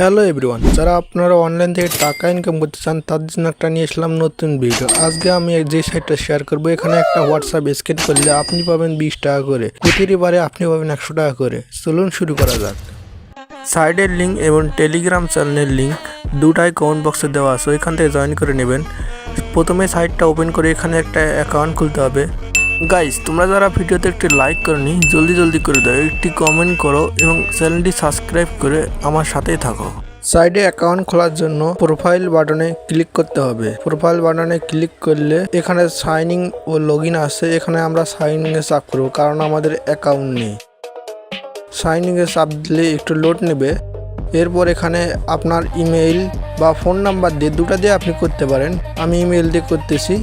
Hello everyone যারা আপনারা online থেকে টাকা ইনকাম করতে চান, তার জন্য একটা নিয়ে আসলাম নতুন ভিডিও আজকে আমি যে সাইটটা শেয়ার করব, এখানে একটা হোয়াটসঅ্যাপ স্ক্যান করলে আপনি পাবেন বিশ টাকা করে। প্রতিবারে আপনি পাবেন একশো টাকা করে। চলুন শুরু করা যাক। সাইডের লিঙ্ক এবং টেলিগ্রাম চ্যানেলের লিঙ্ক দুটাই কমেন্ট বক্সে দেওয়া আছে, ওইখান থেকে জয়েন করে নেবেন। প্রথমে সাইটটা ওপেন করে এখানে একটা অ্যাকাউন্ট খুলতে হবে। গাইস তোমরা যারা ভিডিওতে একটি লাইক করনি, জলদি জলদি করে দাও, একটি কমেন্ট করো এবং চ্যানেলটি সাবস্ক্রাইব করে আমার সাথেই থাকো। সাইডে অ্যাকাউন্ট খোলার জন্য প্রোফাইল বাটনে ক্লিক করতে হবে। প্রোফাইল বাটনে ক্লিক করলে এখানে সাইনিং ও লগ ইন আছে। এখানে আমরা সাইনিংয়ে চাপ করব, কারণ আমাদের অ্যাকাউন্ট নেই। সাইনিংয়ে চাপ দিলে একটু লোড নেবে। এরপর এখানে আপনার ইমেইল বা ফোন নাম্বার দিয়ে দুটা দিয়ে আপনি করতে পারেন। আমি ইমেইল দিয়ে করতেছি।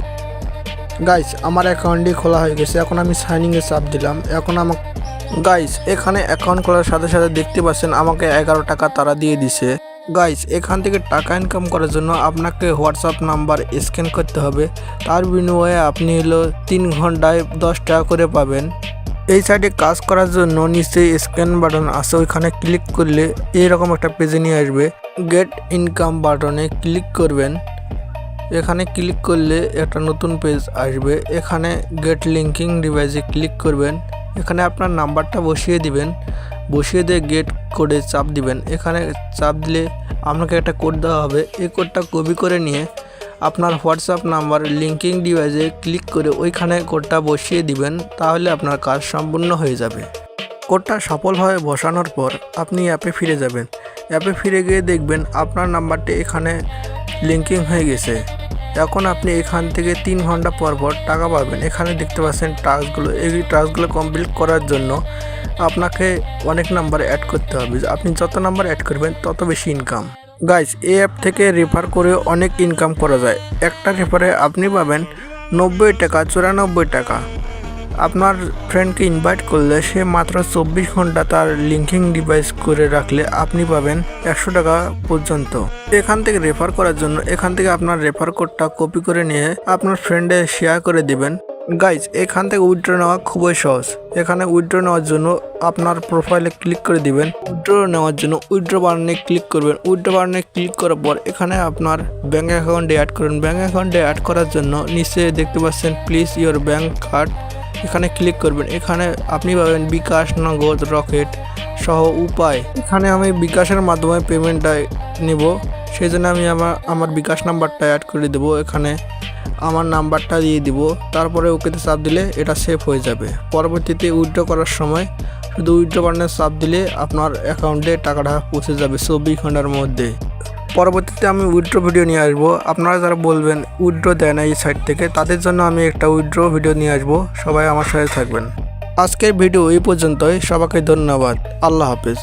গাইস আমার অ্যাকাউন্টটি খোলা হয়ে গেছে। এখন আমি সাইনিংয়ে চাপ দিলাম। এখন আমাকে গাইস এখানে অ্যাকাউন্ট খোলার সাথে সাথে দেখতে পাচ্ছেন আমাকে এগারো টাকা তারা দিয়ে দিছে। গাইস এখান থেকে টাকা ইনকাম করার জন্য আপনাকে হোয়াটসঅ্যাপ নাম্বার স্ক্যান করতে হবে। তার বিনিময়ে আপনি হলো তিন ঘন্টায় দশ টাকা করে পাবেন। এই সাইডে কাজ করার জন্য নিচে স্ক্যান বাটন আছে। ওইখানে ক্লিক করলে এইরকম একটা পেজে নিয়ে আসবে। গেট ইনকাম বাটনে ক্লিক করবেন। এখানে ক্লিক করলে একটা নতুন পেজ আসবে। এখানে গেট লিঙ্কিং ডিভাইসে ক্লিক করবেন। এখানে আপনার নাম্বারটা বসিয়ে দিবেন। বসিয়ে দিয়ে গেট কোডে চাপ দিবেন। এখানে চাপ দিলে আপনাকে একটা কোড দেওয়া হবে। এই কোডটা কপি করে নিয়ে আপনার হোয়াটসঅ্যাপ নাম্বার লিঙ্কিং ডিভাইসে ক্লিক করে ওইখানে কোডটা বসিয়ে দিবেন, তাহলে আপনার কাজ সম্পূর্ণ হয়ে যাবে। কোডটা সফলভাবে বসানোর পর আপনি অ্যাপে ফিরে যাবেন। অ্যাপে ফিরে গিয়ে দেখবেন আপনার নাম্বারটি এখানে লিঙ্কিং হয়ে গেছে। এখন আপনি এখান থেকে তিন ঘণ্টা পর পর টাকা পাবেন। এখানে দেখতে পাচ্ছেন টাস্কগুলো এই টাস্কগুলো কমপ্লিট করার জন্য আপনাকে অনেক নাম্বার অ্যাড করতে হবে। আপনি যত নাম্বার অ্যাড করবেন, তত বেশি ইনকাম গাইস এই অ্যাপ থেকে রেফার করে অনেক ইনকাম করা যায়। একটা রেফারে আপনি পাবেন নব্বই টাকা, চুরানব্বই টাকা। আপনার ফ্রেন্ডকে ইনভাইট করলে সে মাত্র চব্বিশ ঘণ্টা তার লিঙ্কিং ডিভাইস করে রাখলে আপনি পাবেন একশো টাকা পর্যন্ত। এখান থেকে রেফার করার জন্য এখান থেকে আপনার রেফার কোডটা কপি করে নিয়ে আপনার ফ্রেন্ডে শেয়ার করে দিবেন। গাইজ এখান থেকে উইথড্র নেওয়া খুবই সহজ। এখানে উইথড্র নেওয়ার জন্য আপনার প্রোফাইলে ক্লিক করে দিবেন। উইথড্র নেওয়ার জন্য উইথড্র বাটনে ক্লিক করবেন। উইথড্র বাটনে ক্লিক করার পর এখানে আপনার ব্যাঙ্ক অ্যাকাউন্টে অ্যাড করুন। ব্যাঙ্ক অ্যাকাউন্টে অ্যাড করার জন্য নিচে দেখতে পাচ্ছেন প্লিজ ইওর ব্যাঙ্ক কার্ড এখানে ক্লিক করবেন। এখানে আপনি পাবেন বিকাশ নগদ রকেট সহ উপায়। এখানে আমি বিকাশের মাধ্যমে পেমেন্টটা নেব। সেই জন্য আমি আমার আমার বিকাশ নাম্বারটা অ্যাড করে দেবো। এখানে আমার নাম্বারটা দিয়ে দিব। তারপরে ওকেতে চাপ দিলে এটা সেভ হয়ে যাবে। পরবর্তীতে উইথড্র করার সময় শুধু উইথড্র বাটনে চাপ দিলে আপনার অ্যাকাউন্টে টাকাটা পৌঁছে যাবে চব্বিশ ঘণ্টার মধ্যে। পরবর্তীতে আমি উইড্রো ভিডিও নিয়ে আসব। আপনারা যারা বলবেন উইড্রো দেয় না এই সাইট থেকে, তাদের জন্য আমি একটা উইড্রো ভিডিও নিয়ে আসব। সবাই আমার সাথে থাকবেন। আজকের ভিডিও এই পর্যন্তই। সবাইকে ধন্যবাদ। আল্লাহ হাফেজ।